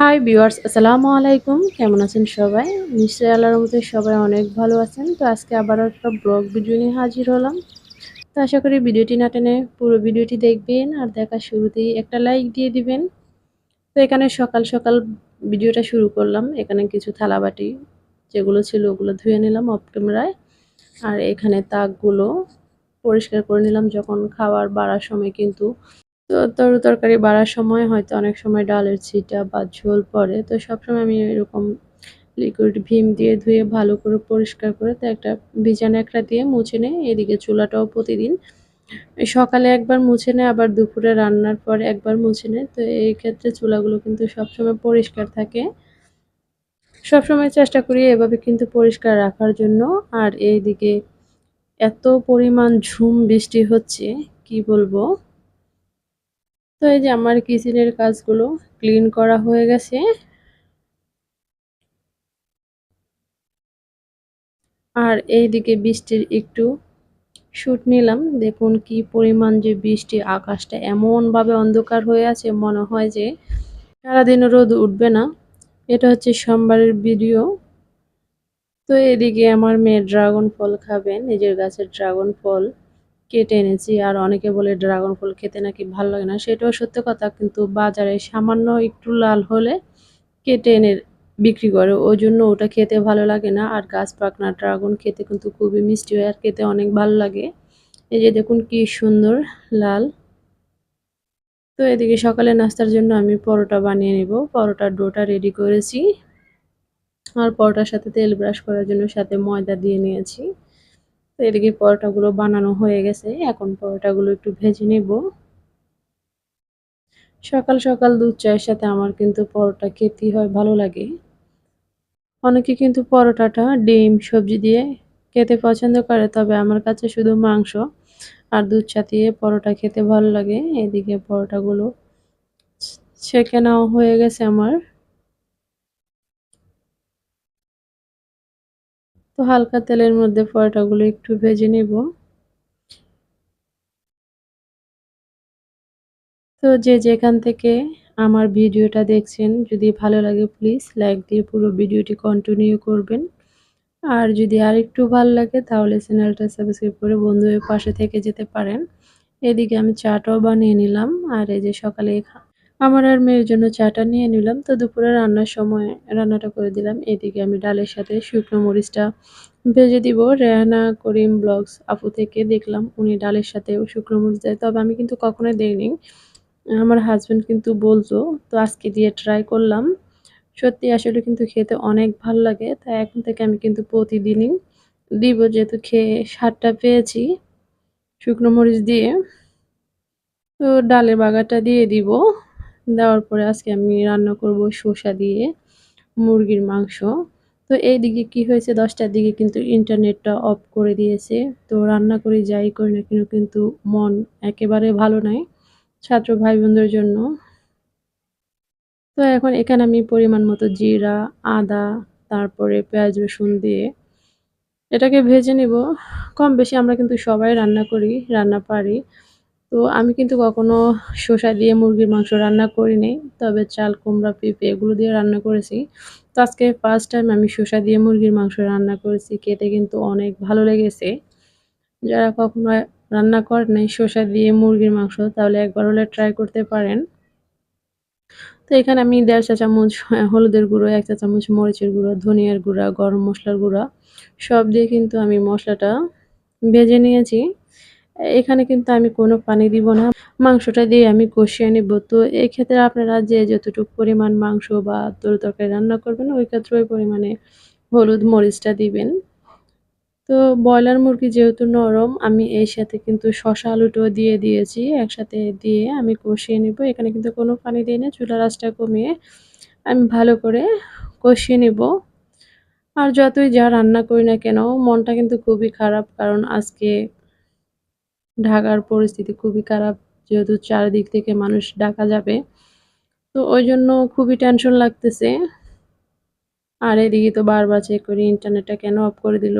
Hi viewers আসসালামু আলাইকুম। কেমন আছেন সবাই? নিশ্চয়ই আল্লাহর মধ্যে সবাই অনেক ভালো আছেন। তো আজকে আবার একটা ব্লগ ভিডিও নিয়ে হাজির হলাম। তো আশা করি ভিডিওটি না টেনে পুরো ভিডিওটি দেখবেন আর দেখা শুরুতেই একটা লাইক দিয়ে দিবেন। তো এখানে সকাল সকাল ভিডিওটা শুরু করলাম। এখানে কিছু থালাবাটি যেগুলো ছিল ওগুলো ধুয়ে নিলাম অফ ক্যামেরায় আর এখানে তাকগুলো পরিষ্কার করে নিলাম যখন খাবার বাড়ার সময় কিন্তু তরকারি বাড়ার সময় হয়তো অনেক সময় ডালের ছিটা বা ঝোল পড়ে। তো সবসময় আমি এরকম লিকুইড ভীম দিয়ে ধুয়ে ভালো করে পরিষ্কার করে তো একটা ভিজা ন্যাকড়া দিয়ে মুছে নেয় এদিকে চুলাটাও প্রতিদিন। সকালে একবার মুছে নেয়, আবার দুপুরে রান্নার পরে একবার মুছে নেয়। তো এই ক্ষেত্রে চুলাগুলো কিন্তু সবসময় পরিষ্কার থাকে। সবসময় চেষ্টা করি এভাবে কিন্তু পরিষ্কার রাখার জন্য। আর এইদিকে এত পরিমাণ ঝুম বৃষ্টি হচ্ছে, কি বলব? তো এই যে আমার কিচেনের কাজগুলো ক্লিন করা হয়ে গেছে। আর এইদিকে বৃষ্টির একটু শুট নিলাম। দেখুন কি পরিমাণ যে বৃষ্টি, আকাশটা এমনভাবে অন্ধকার হয়ে আছে, মনে হয় যে সারাদিনও রোদ উঠবে না। এটা হচ্ছে সোমবারের ভিডিও। তো এদিকে আমার মেয়ে ড্রাগন ফল খাবে, নিজের গাছের ড্রাগন ফল। কেটে এনেছি। আর অনেকে বলে ড্রাগন ফল খেতে নাকি ভালো লাগে না। সেটাও সত্য কথা। কিন্তু বাজারে সামান্য একটু লাল হলে কেটে এনে বিক্রি করে। ওই জন্য ওটা খেতে ভালো লাগে না। আর গাছ পাকনা ড্রাগন খেতে কিন্তু খুবই মিষ্টি হয় আর খেতে অনেক ভালো লাগে। এই যে দেখুন কি সুন্দর লাল। তো এদিকে সকালে নাস্তার জন্য আমি পরোটা বানিয়ে নেব। পরোটার ডোটা রেডি করেছি। আর পরোটার সাথে তেল ব্রাশ করার জন্য সাথে ময়দা দিয়ে নিয়েছি। তো এদিকে পরোটাগুলো বানানো হয়ে গেছে। এখন পরোটাগুলো একটু ভেজে নেব। সকাল সকাল দুধ চায়ের সাথে আমার কিন্তু পরোটা খেতেই হয়, ভালো লাগে। অনেকে কিন্তু পরোটাটা ডিম, সবজি দিয়ে খেতে পছন্দ করে, তবে আমার কাছে শুধু মাংস আর দুধ চা দিয়ে পরোটা খেতে ভালো লাগে। এদিকে পরোটাগুলো ছেঁকে নেওয়া হয়ে গেছে আমার। তো হালকা তেলের মধ্যে পরোটাগুলো একটু ভেজে নেব। তো যে যেখান থেকে আমার ভিডিওটা দেখছেন, যদি ভালো লাগে প্লিজ লাইক দিয়ে পুরো ভিডিওটি কন্টিনিউ করবেন। আর যদি আর একটু ভালো লাগে তাহলে চ্যানেলটা সাবস্ক্রাইব করে বন্ধুদের পাশে থেকে যেতে পারেন। এদিকে আমি চাটাও বানিয়ে নিলাম, আর এই যে সকালে আমার আর মেয়ের জন্য চাটা নিয়ে নিলাম। তো দুপুরে রান্নার সময় রান্নাটা করে দিলাম। এদিকে আমি ডালের সাথে শুকনো মরিচটা ভেজে দিব। রেহানা করিম ব্লগস আপু থেকে দেখলাম উনি ডালের সাথে শুকনো মরিচ দেয়। তবে আমি কিন্তু কখনোই দেইনি। আমার হাজব্যান্ড কিন্তু বলতো, তো আজকে দিয়ে ট্রাই করলাম। সত্যি আসলে কিন্তু খেতে অনেক ভালো লাগে। তাই এখন থেকে আমি কিন্তু প্রতিদিনই দিব। যেহেতু খেয়ে সারটা পেয়েছি শুকনো মরিচ দিয়ে। তো ডালের বাগাটা দিয়ে দিব। দেওয়ার পরে আজকে আমি রান্না করব শসা দিয়ে মুরগির মাংস। তো এই দিকে কি হয়েছে, দশটার দিকে কিন্তু ইন্টারনেটটা অফ করে দিয়েছে। তো রান্না করি, যাই করি না কেন কিন্তু মন একেবারে ভালো নাই ছাত্র ভাই বোনদের জন্য। তো এখন এখানে আমি পরিমাণ মতো জিরা, আদা, তারপরে পেঁয়াজ, রসুন দিয়ে এটাকে ভেজে নেব। কম বেশি আমরা কিন্তু সবাই রান্না করি, রান্না পারি। তো আমি কিন্তু কখনো শসা দিয়ে মুরগির মাংস রান্না করিনি, তবে চাল, কুমড়া, পেঁপে এগুলো দিয়ে রান্না করেছি। তো আজকে ফার্স্ট টাইম আমি শসা দিয়ে মুরগির মাংস রান্না করেছি, খেতে কিন্তু অনেক ভালো লেগেছে। যারা কখনো রান্না করেন শসা দিয়ে মুরগির মাংস, তাহলে একবার হলে ট্রাই করতে পারেন। তো এখানে আমি দেড় চা চামচ হলুদের গুঁড়ো, এক চা চামচ মরিচের গুঁড়ো, ধনিয়ার গুঁড়া, গরম মশলার গুঁড়া, সব দিয়ে কিন্তু আমি মশলাটা ভেজে নিয়েছি। এখানে কিন্তু আমি কোনো পানি দিব না। মাংসটা দিয়ে আমি কষিয়ে নিব। তো এই ক্ষেত্রে আপনারা যে যতটুকু পরিমাণ মাংস বা তরু তরকারি রান্না করবেন, ওই ক্ষেত্রে ওই পরিমাণে হলুদ মরিচটা দিবেন। তো ব্রয়লার মুরগি যেহেতু নরম, আমি এর সাথে কিন্তু শশা আলুটাও দিয়ে দিয়েছি। একসাথে দিয়ে আমি কষিয়ে নিব। এখানে কিন্তু কোনো পানি দিই না চুলা রাসটা কমিয়ে আমি ভালো করে কষিয়ে নিব। আর যতই যা রান্না করি না কেন, মনটা কিন্তু খুবই খারাপ, কারণ আজকে ঢাকার পরিস্থিতি খুবই খারাপ, যেহেতু চারিদিক থেকে মানুষ ডাকা যাবে। তো ওই জন্য খুবই টেনশন লাগতেছে। আর এদিকে তো বারবার চেক করি ইন্টারনেটটা কেন অফ করে দিল?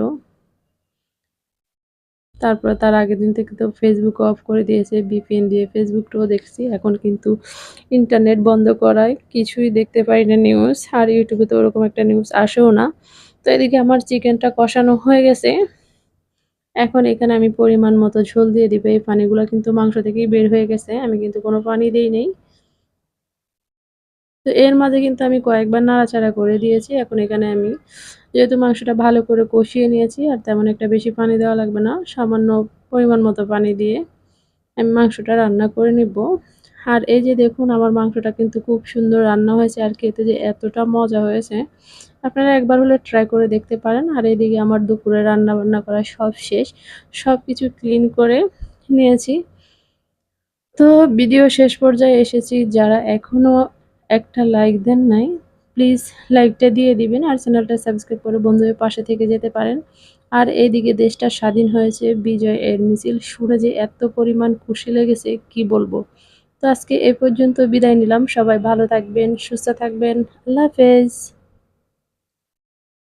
তারপর তার আগের দিন থেকে তো ফেসবুক অফ করে দিয়েছে ভিপিএন দিয়ে। ফেসবুকটাও দেখছি, এখন কিন্তু ইন্টারনেট বন্ধ করায়। কিছুই দেখতে পাই না নিউজ আর ইউটিউবে তো ওরকম একটা নিউজ আসেও না। তো এদিকে আমার চিকেনটা কষানো হয়ে গেছে। এখন এখানে আমি পরিমাণ মতো ঝোল দিয়ে দিব। এই পানিগুলো কিন্তু মাংস থেকেই বের হয়ে গেছে। আমি কিন্তু কোনো পানি দিই নেই। তো এর মাঝে কিন্তু আমি কয়েকবার নাড়াচাড়া করে দিয়েছি। এখন এখানে আমি যেহেতু মাংসটা ভালো করে কষিয়ে নিয়েছি, আর তেমন একটা বেশি পানি দেওয়া লাগবে না, সামান্য পরিমাণ মতো পানি দিয়ে আমি মাংসটা রান্না করে নিব। আর এই যে দেখুন, আমার মাংসটা কিন্তু খুব সুন্দর রান্না হয়েছে আর খেতে যে এতটা মজা হয়েছে। আপনারা একবার হলে ট্রাই করে দেখতে পারেন। আর এইদিকে আমার দুপুরে রান্না বান্না করা সব শেষ। সব কিছু ক্লিন করে নিয়েছি। তো ভিডিও শেষ পর্যায়ে এসেছি। যারা এখনও একটা লাইক দেন নাই প্লিজ লাইকটা দিয়ে দিবেন আর চ্যানেলটা সাবস্ক্রাইব করে বন্ধুদের পাশে থেকে যেতে পারেন। আর এইদিকে দেশটা স্বাধীন হয়েছে। বিজয় এর মিছিল শুনে যে এত পরিমাণ খুশি লেগেছে, কি বলব? আজকে এ পর্যন্ত বিদায় নিলাম। সবাই ভালো থাকবেন সুস্থ থাকবেন। আল্লাহ হাফেজ।